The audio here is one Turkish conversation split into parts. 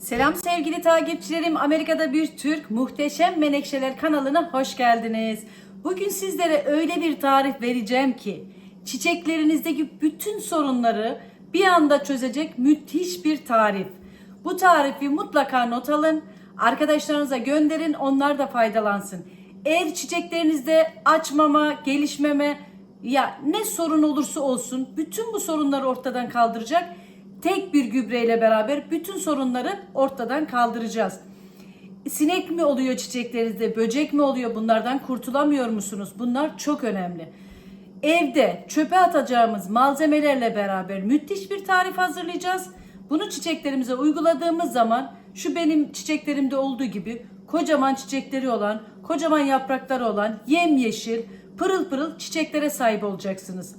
Selam sevgili takipçilerim. Amerika'da bir Türk Muhteşem Menekşeler kanalına hoş geldiniz. Bugün sizlere öyle bir tarif vereceğim ki çiçeklerinizdeki bütün sorunları bir anda çözecek müthiş bir tarif. Bu tarifi mutlaka not alın. Arkadaşlarınıza gönderin. Onlar da faydalansın. Eğer çiçeklerinizde açmama, gelişmeme ya ne sorun olursa olsun bütün bu sorunları ortadan kaldıracak tek bir gübreyle beraber bütün sorunları ortadan kaldıracağız. Sinek mi oluyor çiçeklerinizde, böcek mi oluyor bunlardan kurtulamıyor musunuz? Bunlar çok önemli. Evde çöpe atacağımız malzemelerle beraber müthiş bir tarif hazırlayacağız. Bunu çiçeklerimize uyguladığımız zaman şu benim çiçeklerimde olduğu gibi kocaman çiçekleri olan, kocaman yaprakları olan, yemyeşil, pırıl pırıl çiçeklere sahip olacaksınız.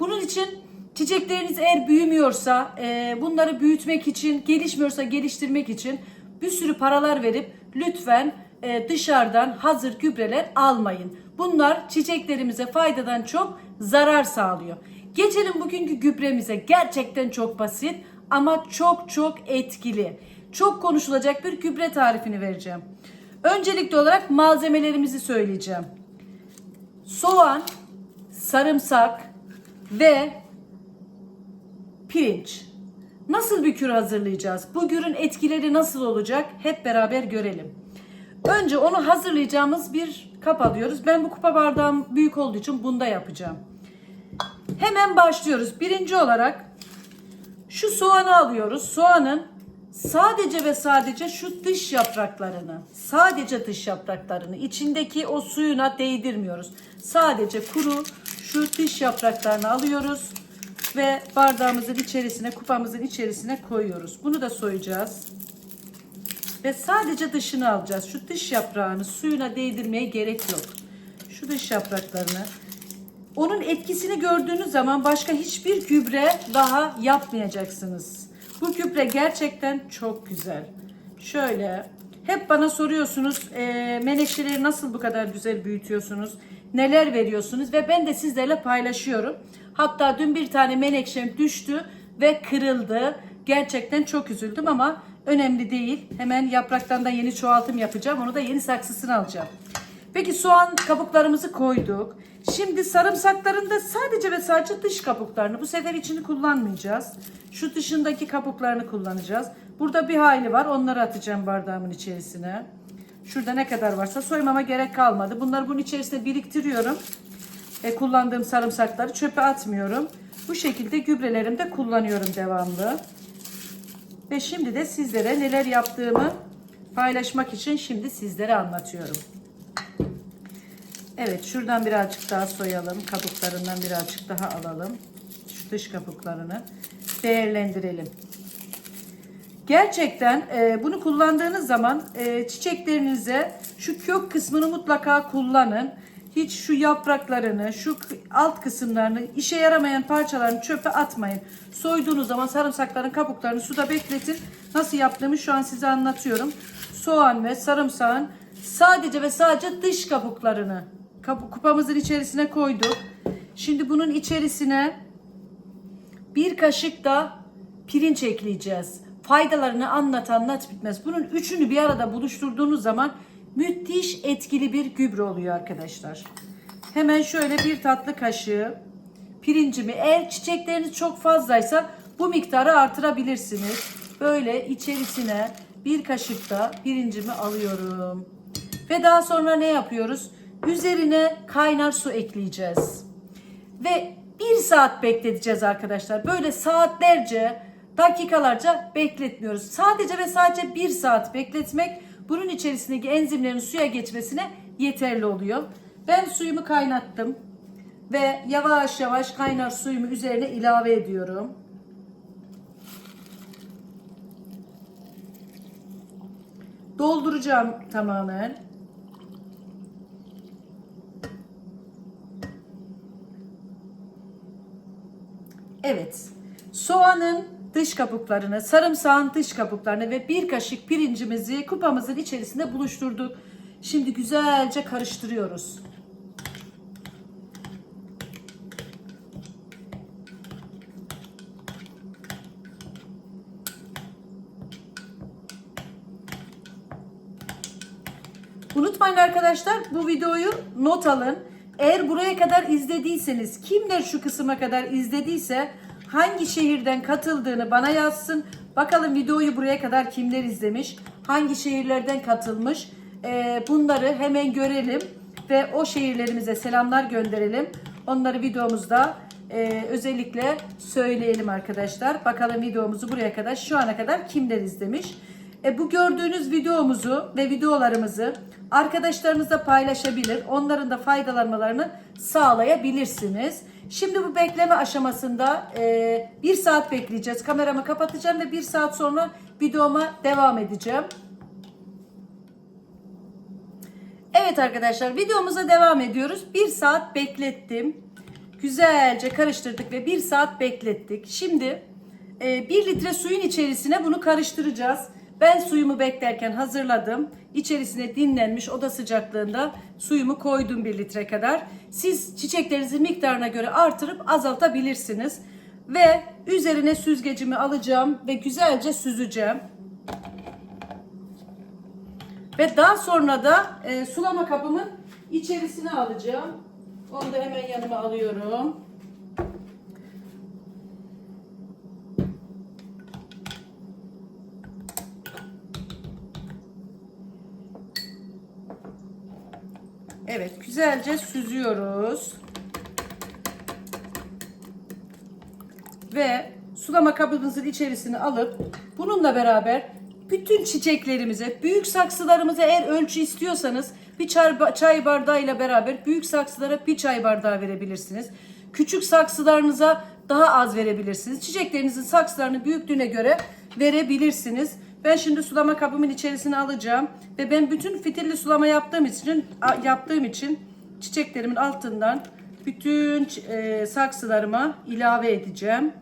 Bunun için çiçekleriniz eğer büyümüyorsa, e, bunları büyütmek için, gelişmiyorsa geliştirmek için bir sürü paralar verip lütfen e, dışarıdan hazır gübreler almayın. Bunlar çiçeklerimize faydadan çok zarar sağlıyor. Geçelim bugünkü gübremize. Gerçekten çok basit ama çok çok etkili. Çok konuşulacak bir gübre tarifini vereceğim. Öncelikli olarak malzemelerimizi söyleyeceğim. Soğan, sarımsak ve pirinç. Nasıl bir kür hazırlayacağız? Bu kürün etkileri nasıl olacak? Hep beraber görelim. Önce onu hazırlayacağımız bir kap alıyoruz. Ben bu kupa bardağım büyük olduğu için bunda yapacağım. Hemen başlıyoruz. Birinci olarak şu soğanı alıyoruz. Soğanın sadece ve sadece şu dış yapraklarını, sadece dış yapraklarını, içindeki o suyuna değdirmiyoruz. Sadece kuru şu dış yapraklarını alıyoruz ve bardağımızın içerisine, kupamızın içerisine koyuyoruz. Bunu da soyacağız. Ve sadece dışını alacağız. Şu dış yaprağını suyuna değdirmeye gerek yok. Şu dış yapraklarını. Onun etkisini gördüğünüz zaman başka hiçbir gübre daha yapmayacaksınız. Bu gübre gerçekten çok güzel. Şöyle hep bana soruyorsunuz e, menekşeleri nasıl bu kadar güzel büyütüyorsunuz? Neler veriyorsunuz? Ve ben de sizlerle paylaşıyorum. Hatta dün bir tane menekşem düştü ve kırıldı. Gerçekten çok üzüldüm ama önemli değil. Hemen yapraktan da yeni çoğaltım yapacağım. Onu da yeni saksısını alacağım. Peki soğan kabuklarımızı koyduk. Şimdi sarımsakların da sadece ve sadece dış kabuklarını bu sefer içini kullanmayacağız. Şu dışındaki kabuklarını kullanacağız. Burada bir hayli var. Onları atacağım bardağımın içerisine. Şurada ne kadar varsa soymama gerek kalmadı. Bunları bunun içerisine biriktiriyorum. E, kullandığım sarımsakları çöpe atmıyorum. Bu şekilde gübrelerimde kullanıyorum devamlı. Ve şimdi de sizlere neler yaptığımı paylaşmak için şimdi sizlere anlatıyorum. Evet şuradan birazcık daha soyalım. Kabuklarından birazcık daha alalım. Şu dış kabuklarını değerlendirelim. Gerçekten e, bunu kullandığınız zaman e, çiçeklerinize şu kök kısmını mutlaka kullanın. Hiç şu yapraklarını, şu alt kısımlarını, işe yaramayan parçalarını çöpe atmayın. Soyduğunuz zaman sarımsakların kabuklarını suda bekletin. Nasıl yaptığımı şu an size anlatıyorum. Soğan ve sarımsağın sadece ve sadece dış kabuklarını kupamızın içerisine koyduk. Şimdi bunun içerisine bir kaşık da pirinç ekleyeceğiz. Faydalarını anlat anlat bitmez. Bunun üçünü bir arada buluşturduğunuz zaman müthiş etkili bir gübre oluyor arkadaşlar. Hemen şöyle bir tatlı kaşığı pirincimi eğer çiçekleriniz çok fazlaysa bu miktarı artırabilirsiniz. Böyle içerisine bir kaşık da pirincimi alıyorum. Ve daha sonra ne yapıyoruz? Üzerine kaynar su ekleyeceğiz. Ve bir saat bekleteceğiz arkadaşlar. Böyle saatlerce, dakikalarca bekletmiyoruz. Sadece ve sadece bir saat bekletmek bunun içerisindeki enzimlerin suya geçmesine yeterli oluyor. Ben suyumu kaynattım ve yavaş yavaş kaynar suyumu üzerine ilave ediyorum. Dolduracağım tamamen. Evet. Soğanın dış kabuklarını, sarımsağın dış kabuklarını ve bir kaşık pirincimizi kupamızın içerisinde buluşturduk. Şimdi güzelce karıştırıyoruz. Unutmayın arkadaşlar bu videoyu not alın. Eğer buraya kadar izlediyseniz, kimler şu kısma kadar izlediyse hangi şehirden katıldığını bana yazsın. Bakalım videoyu buraya kadar kimler izlemiş, hangi şehirlerden katılmış. Ee, bunları hemen görelim ve o şehirlerimize selamlar gönderelim. Onları videomuzda e, özellikle söyleyelim arkadaşlar. Bakalım videomuzu buraya kadar şu ana kadar kimler izlemiş. E, bu gördüğünüz videomuzu ve videolarımızı arkadaşlarınızla paylaşabilir. Onların da faydalanmalarını sağlayabilirsiniz. Şimdi bu bekleme aşamasında e, bir saat bekleyeceğiz. Kameramı kapatacağım ve bir saat sonra videoma devam edeceğim. Evet arkadaşlar videomuza devam ediyoruz. Bir saat beklettim. Güzelce karıştırdık ve bir saat beklettik. Şimdi e, bir litre suyun içerisine bunu karıştıracağız. Ben suyumu beklerken hazırladım. İçerisine dinlenmiş oda sıcaklığında suyumu koydum bir litre kadar. Siz çiçeklerinizin miktarına göre artırıp azaltabilirsiniz. Ve üzerine süzgecimi alacağım ve güzelce süzeceğim. Ve daha sonra da e, sulama kabımın içerisine alacağım. Onu da hemen yanıma alıyorum. Evet, güzelce süzüyoruz. Ve sulama kabımızın içerisine alıp bununla beraber bütün çiçeklerimize, büyük saksılarımıza eğer ölçü istiyorsanız bir çay, bardağıyla beraber büyük saksılara bir çay bardağı verebilirsiniz. Küçük saksılarınıza daha az verebilirsiniz. Çiçeklerinizin saksılarını büyüklüğüne göre verebilirsiniz. Ben şimdi sulama kabımın içerisine alacağım ve ben bütün fitilli sulama yaptığım için yaptığım için çiçeklerimin altından bütün e, saksılarıma ilave edeceğim.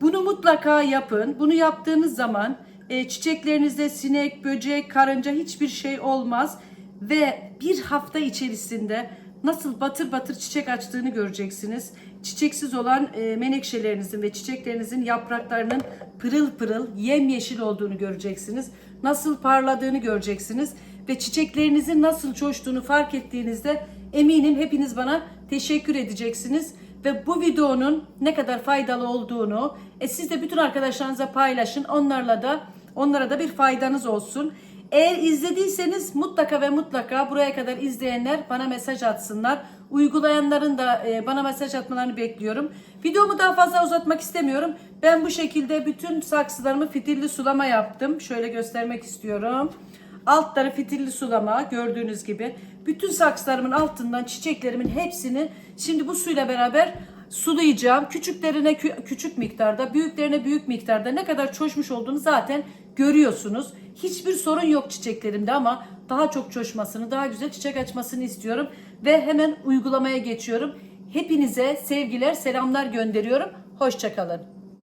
Bunu mutlaka yapın. Bunu yaptığınız zaman e, çiçeklerinizde sinek, böcek, karınca hiçbir şey olmaz ve bir hafta içerisinde nasıl batır batır çiçek açtığını göreceksiniz. Çiçeksiz olan e, menekşelerinizin ve çiçeklerinizin yapraklarının pırıl pırıl yemyeşil olduğunu göreceksiniz. Nasıl parladığını göreceksiniz ve çiçeklerinizin nasıl coştuğunu fark ettiğinizde eminim hepiniz bana teşekkür edeceksiniz ve bu videonun ne kadar faydalı olduğunu e, siz de bütün arkadaşlarınıza paylaşın. Onlarla da onlara da bir faydanız olsun. Eğer izlediyseniz mutlaka ve mutlaka buraya kadar izleyenler bana mesaj atsınlar. Uygulayanların da e, bana mesaj atmalarını bekliyorum. Videomu daha fazla uzatmak istemiyorum. Ben bu şekilde bütün saksılarımı fitilli sulama yaptım. Şöyle göstermek istiyorum. Altları fitilli sulama gördüğünüz gibi. Bütün saksılarımın altından çiçeklerimin hepsini şimdi bu suyla beraber sulayacağım. Küçüklerine kü- küçük miktarda, büyüklerine büyük miktarda ne kadar çoşmuş olduğunu zaten görüyorsunuz. Hiçbir sorun yok çiçeklerimde ama daha çok çoşmasını, daha güzel çiçek açmasını istiyorum ve hemen uygulamaya geçiyorum. Hepinize sevgiler, selamlar gönderiyorum. Hoşçakalın.